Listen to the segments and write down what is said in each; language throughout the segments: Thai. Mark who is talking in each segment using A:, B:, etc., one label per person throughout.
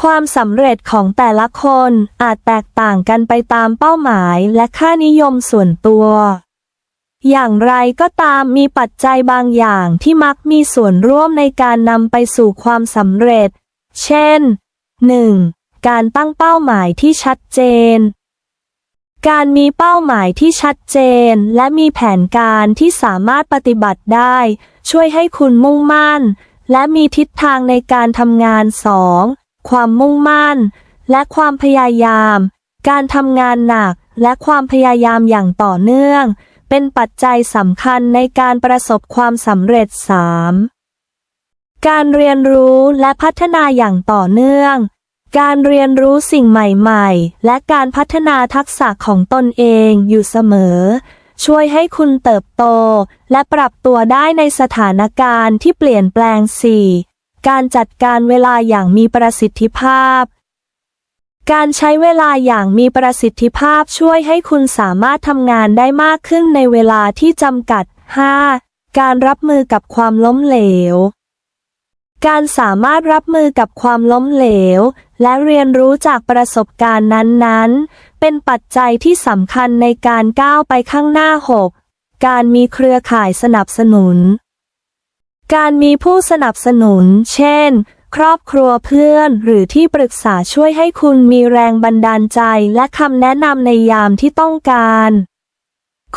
A: ความสำเร็จของแต่ละคนอาจแตกต่างกันไปตามเป้าหมายและค่านิยมส่วนตัว อย่างไรก็ตามมีปัจจัยบางอย่างที่มักมีส่วนร่วมในการนำไปสู่ความสำเร็จ เช่น 1. การตั้งเป้าหมายที่ชัดเจน การมีเป้าหมายที่ชัดเจน และมีแผนการที่สามารถปฏิบัติได้ ช่วยให้คุณมุ่งมั่น และมีทิศทางในการทำงาน 2. ความมุ่งมั่น และความพยายาม การทำงานหนักและความพยายามอย่างต่อเนื่อง เป็นปัจจัยสำคัญในการประสบความสำเร็จ 3. การเรียนรู้และพัฒนาอย่างต่อเนื่อง การเรียนรู้สิ่งใหม่ๆ และการพัฒนาทักษะของตนเองอยู่เสมอ ช่วยให้คุณเติบโต และปรับตัวได้ในสถานการณ์ที่เปลี่ยนแปลง 4. การจัดการเวลาอย่างมีประสิทธิภาพ การใช้เวลาอย่างมีประสิทธิภาพช่วยให้คุณสามารถทำงานได้มากขึ้นในเวลาที่จำกัด 5. การรับมือกับความล้มเหลว การสามารถรับมือกับความล้มเหลว และเรียนรู้จากประสบการณ์นั้นๆ เป็นปัจจัยที่สำคัญในการก้าวไปข้างหน้า 6. การมีเครือข่ายสนับสนุน การมีผู้สนับสนุน เช่น ครอบครัวเพื่อนหรือที่ปรึกษาช่วยให้คุณมีแรงบันดาลใจและคำแนะนำในยามที่ต้องการ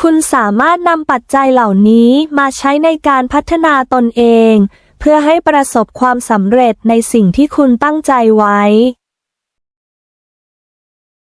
A: คุณสามารถนำปัจจัยเหล่านี้มาใช้ในการพัฒนาตนเอง เพื่อให้ประสบความสำเร็จในสิ่งที่คุณตั้งใจไว้